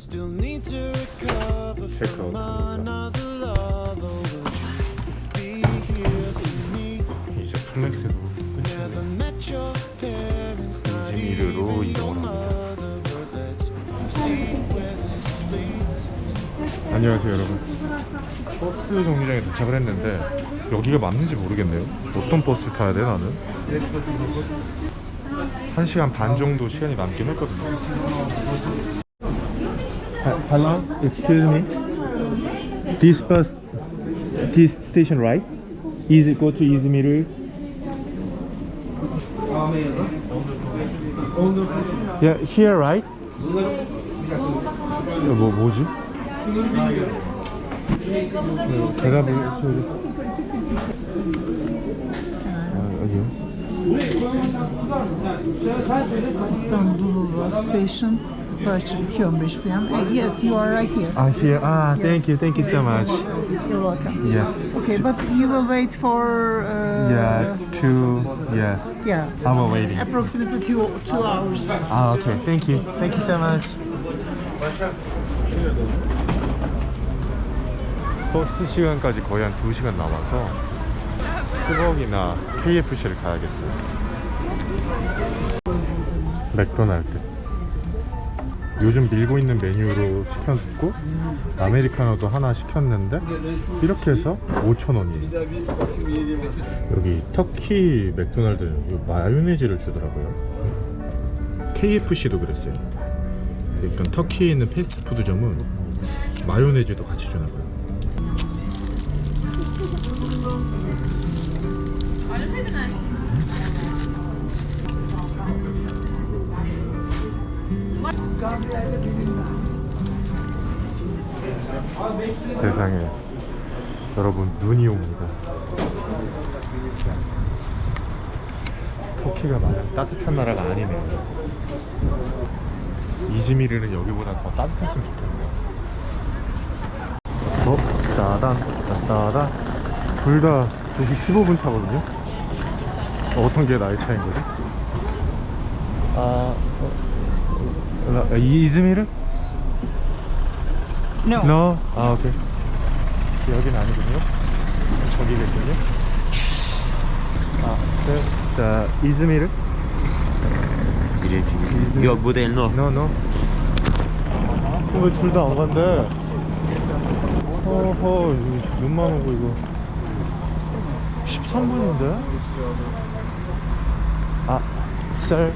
Still need to recover from another love. Oh, would you be here for me? 이제 플렉스도 Never met your parents, not 이즈미르로 even your 이동을 합니다. mother. But let's see where this leads. 안녕하세요 여러분 버스 정류장에 도착을 했는데 여기가 맞는지 모르겠네요 어떤 버스 타야 돼 나는? 1시간 반 정도 시간이 남긴 했거든요 Hello, excuse me This bus, this station right? Is it go to İzmir? Yeah, here right? 이거 뭐, 뭐지? 대답을 해줘야 아, 여기요? Istanbul station, departure 2.15 p.m. Uh, yes, you are right here. 아, here. 아, thank you, thank you so much. You're welcome. Yes. Okay, but you will wait for uh, Yeah, two, yeah. yeah, I'm waiting. approximately two two hours. 아, okay. Thank you. Thank you so much. 버스 시간까지 거의 한 2시간 남아서 스벅이나 KFC를 가야겠어요. 맥도날드. 요즘 밀고 있는 메뉴로 시켰고 아메리카노도 하나 시켰는데 이렇게 해서 5,000원이에요. 여기 터키 맥도날드는 마요네즈를 주더라고요. KFC도 그랬어요. 일단 터키에 있는 패스트푸드점은 마요네즈도 같이 주나 봐요. 세상에 여러분 눈이 옵니다. 터키가 마냥 따뜻한 나라가 아니네요. 이즈미르는 여기보다 더 따뜻했으면 좋겠네요. 어? 따단, 따단. 둘다 2시 15분 차거든요? 어떤 게 나의 차인 거지? 아, 어, 어, 이- 이즈미르? No. No? 아, 오케이. 여긴 아니군요. 저기겠군요. 아, 네. 자, 이즈미르? Yok bu değil no. No, no. 왜둘 다 안 간대? 어허, 이거 눈만 오고 이거. 13분인데? 아, sir.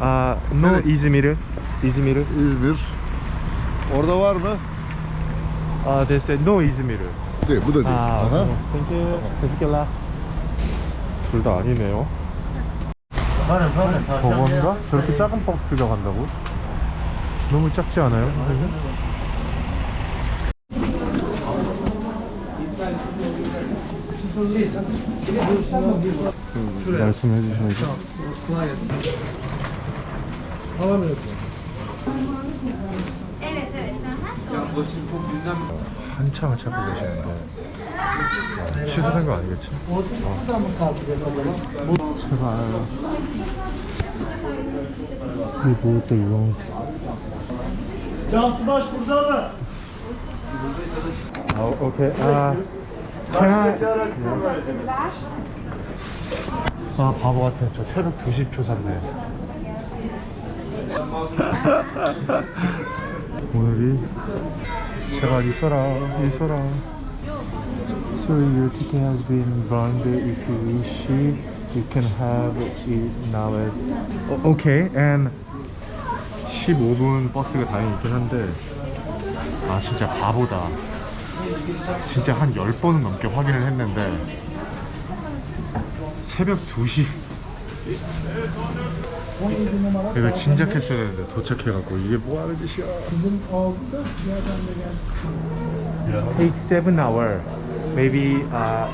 아, no İzmir'i. İzmir'i. İzmir. Orada var mı? 아, they said no İzmir'i. Değil, bu da değil. 아, Aha. 오케이. 땡큐. 베스킬라. 둘다 아니네요. 저건가? 저렇게 작은 버스가 간다고? 너무 작지 않아요? 음, 말씀해 주셔야죠. 한참을 찾고 계시는데 아, 취소된 거 아니겠지? 어. 제발. 이게 뭐또 이거. 아 오케이. 아 can I 아 바보 같아. 저 새벽 2시 표 샀네 오늘이 제발 있어라 있어라 So your ticket has been burned. If you wish, you can have it now. At... 어, okay, and 15분 버스가 다행히 있긴 한데 아 진짜 바보다. 진짜 한 10번은 넘게 확인을 했는데 새벽 2시 이걸 진작했어야 되는데 도착해갖고 이게 뭐하는 짓이야 take seven hour. Maybe uh,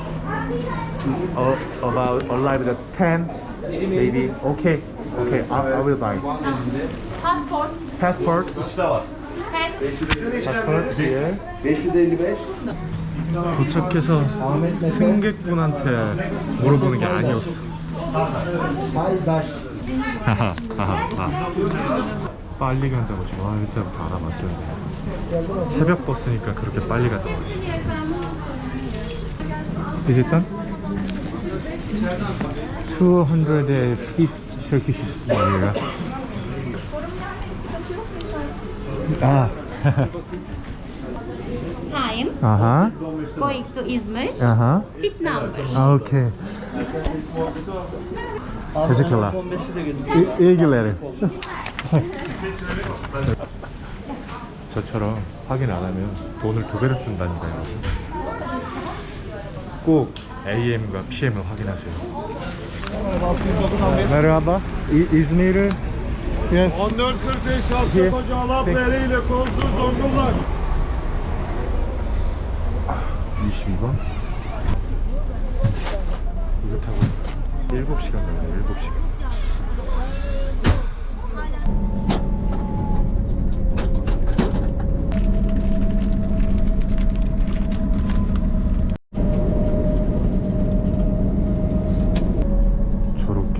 uh about arrive at ten. Maybe okay. Okay, I, I will buy. Passport. Passport. Pass. Passport here. 도착해서 승객분한테 물어보는 게 아니었어. 하. 빨리 간다고 지금 아 이때부터 알아봤었는데 새벽 버스니까 그렇게 빨리 했어 Is it done? 250 Turkish lira 아 Time 아하 going to İzmir. 아하 Seat number. 아 teşekkürler İ- iyi günler 저처럼 확인 안 하면 돈을 두 배로 쓴다니까요 꼭 AM과 PM을 확인하세요 Merhaba İ- İzmir'i Yes. 14.45 Çarşı Alapdere ile Kozlu Zonguldak. 22번 이거 타고 7시간 걸려요 7시간 저렇게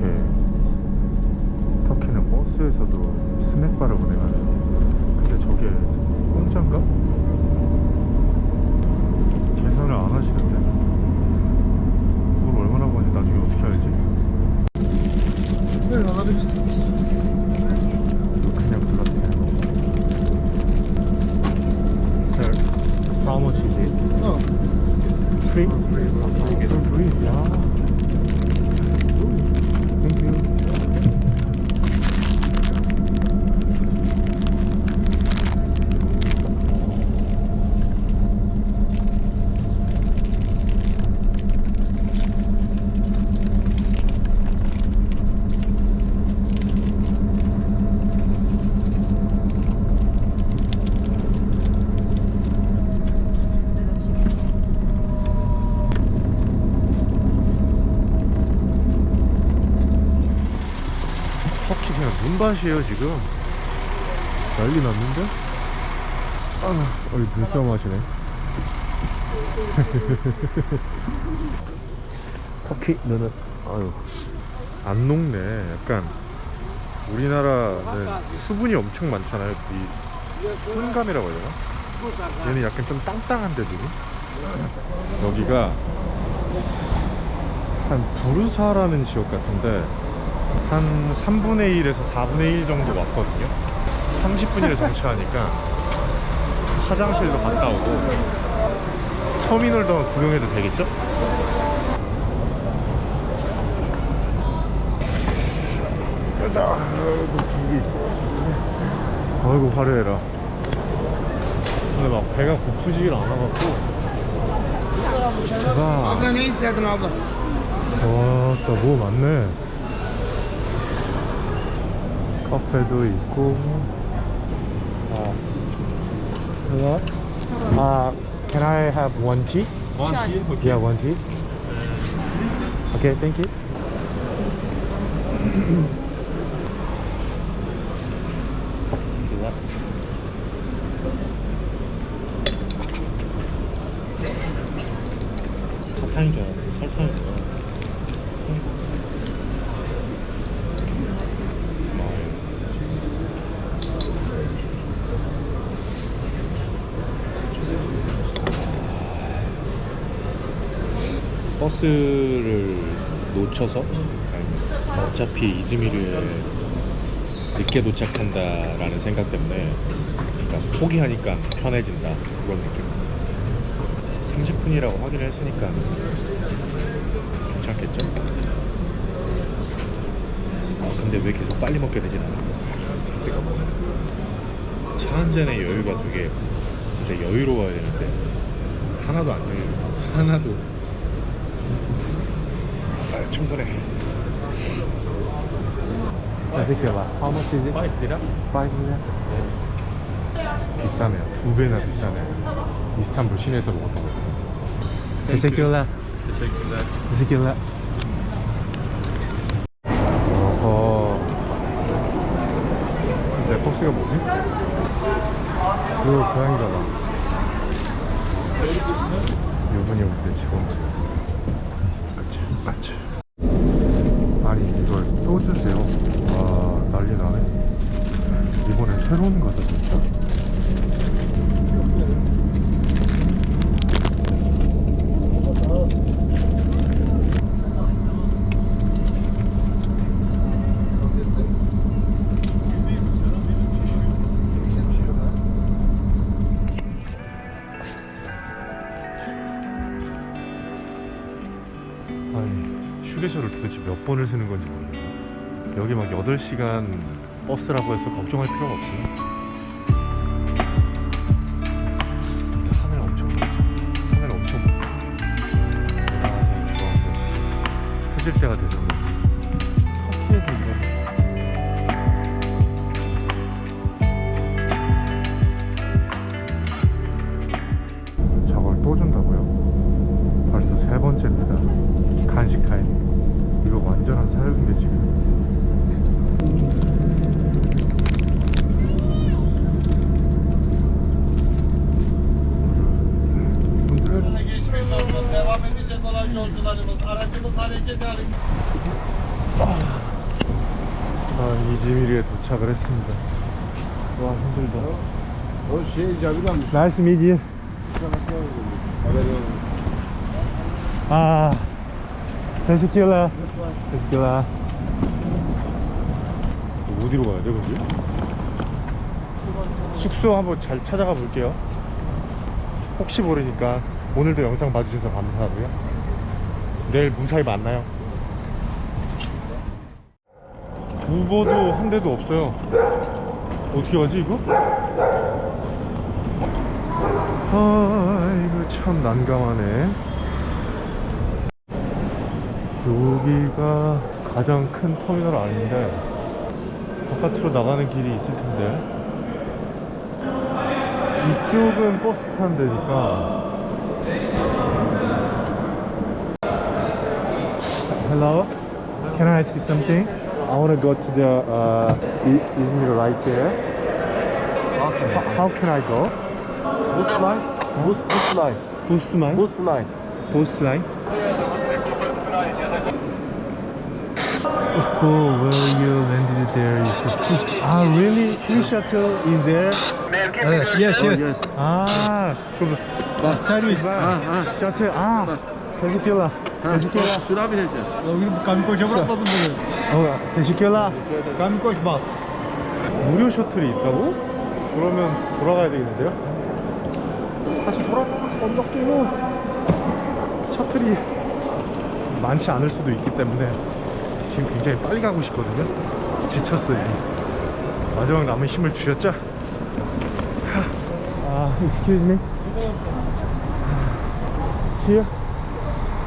터키는 버스에서도 스낵바를 보내가지고 근데 저게 공짜인가? 계산을 안 하시는데 그걸 얼마나 버는지 나중에 어떻게 알지? Buyurun alabilirsin. 그냥 들어가세요 Sir, how much is it? No. Free? Free. Free, yeah. Thank you. 터키 그냥 눈밭이에요 지금. 난리 났는데? 아, 어이 눈싸움 하시네. 터키 너는 아유. 안 녹네. 약간 우리나라는 수분이 엄청 많잖아요 이 수분감이라고 해야 되나? 얘는 약간 좀 땅땅한데 눈이 여기가 한 부르사라는 지역 같은데 한 3분의 1에서 4분의 1 정도 왔거든요 30분이라 정차하니까 화장실도 갔다 오고 터미널도 구경해도 되겠죠? 가자 아이고 길이 아이고 화려해라 근데 막 배가 고프지를 않아갖고 abla? 와, 또뭐 많네. 카페도 있고. 아. Hello. Uh, can I have one tea? One tea, okay. Yeah, one tea. Okay, thank you. 사탕인 줄 알았는데 설탕인 줄 알았는데. 버스를 놓쳐서 어차피 이즈미르에 늦게 도착한다라는 생각 때문에 그러니까 포기하니까 편해진다 그런 느낌 30분이라고 확인을 했으니까 괜찮겠죠? 아 근데 왜 계속 빨리 먹게 되진 않아? 그때가 차한 잔의 여유가 되게 진짜 여유로워야 되는데 하나도 안 여유 하나도 아, 충분해 Ezekiel, how much is it? 5 lira. 5 lira? 비싸네요. 두 배나 비싸네요. 이스탄불 시내에서 먹었던 거. Teşekkürler. Teşekkürler. 어허. 내 버스가 뭐지? 이거 고양이잖아. 이분이 우리 직원분이었어. 그치, 맞지. 아니, 이걸 또 주세요. 와, 난리 나네. 이번엔 새로운 거다 진짜 아니 휴게소를 도대체 몇 번을 쓰는 건지 모르겠네. 여기 막 8시간 버스라고 해서 걱정할 필요가 없어요. 때가 이즈미르에 도착을 했습니다. 와 힘들다. Nice to meet you. 아, 테스킬라. 테스킬라. 어디로 가야 돼, 근데? 숙소 한번 잘 찾아가 볼게요. 혹시 모르니까 오늘도 영상 봐주셔서 감사하고요. 내일 무사히 만나요. 우버도 한 대도 없어요. 어떻게 하지, 이거? 아 이거 참 난감하네 여기가 가장 큰 터미널 아닌데 바깥으로 나가는 길이 있을 텐데 이쪽은 버스 타는 데니까 Hello? Can I ask you something? I want to go to the uh, I- Izmir right there. How, how can I go? Bus line. Bus bus line. Boost line? Bus line. Boost line? Oh, where you landed there is a two. Ah, really? Two shuttle is there? Yes yes. 아, 그럼 Bak servis. 아, 아, 셔틀. 아, 대시킬라. 대시킬라. 어, 대시킬라. 봤. 무료 셔틀이 있다고? 그러면 돌아가야 되겠는데요? 다시 돌아가 언덕길로 셔틀이 많지 않을 수도 있기 때문에 지금 굉장히 빨리 가고 싶거든요 지쳤어요 마지막 남은 힘을 주셨죠? 아, excuse me here?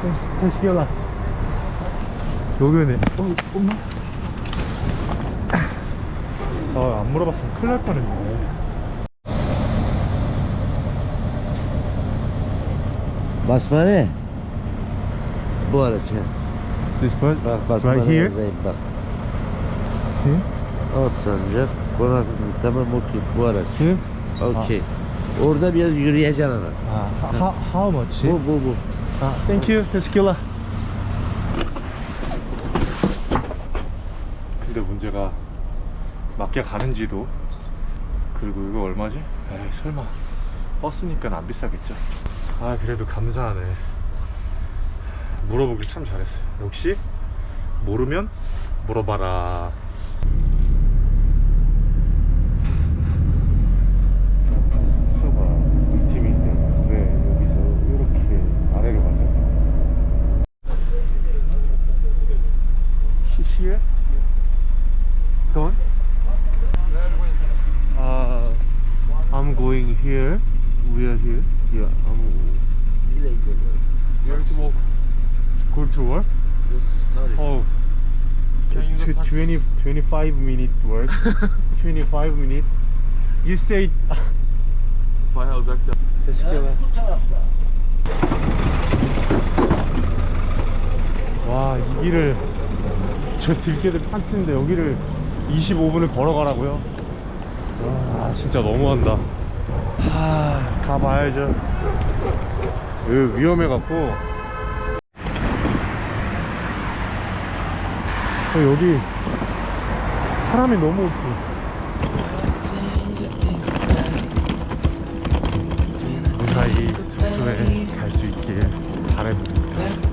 네, 다시 기어라 여기네 어, 엄마 아, 안 물어봤으면 큰일 날 뻔했네. Basmane. Bu araç ha. This bus? Bak basmane Right here? yazayım bak. Here? Al sancak. Konak hizmet tamam okey bu araç. Here? Okey. Orada biraz yürüyeceksin ama. 아, how, how much? Bu bu bu. 아, thank you. 테 문제가 맞게 가는지도 그리고 이거 얼마지? 에이 설마 버스니까 안 비싸겠죠. 아 그래도 감사하네. 물어보길 참 잘했어요. 역시 모르면 물어봐라. Here? Going? Uh, I'm going here. We are here. Yeah, I'm gidiyorsun? going to walk. Go to work? Yes, sorry. Oh. Tw- 20, 25 minute work. 25 minute. You said Bayağı uzakta. Teşekkürler. 와, 이 길을 저 들깨들 판치는데 여기를 25분을 걸어가라고요? 와, 진짜 너무한다. 하, 가봐야죠. 여기 위험해갖고. 어, 여기 사람이 너무 없어. 무사히 숙소에 갈 수 있길 바랍니다.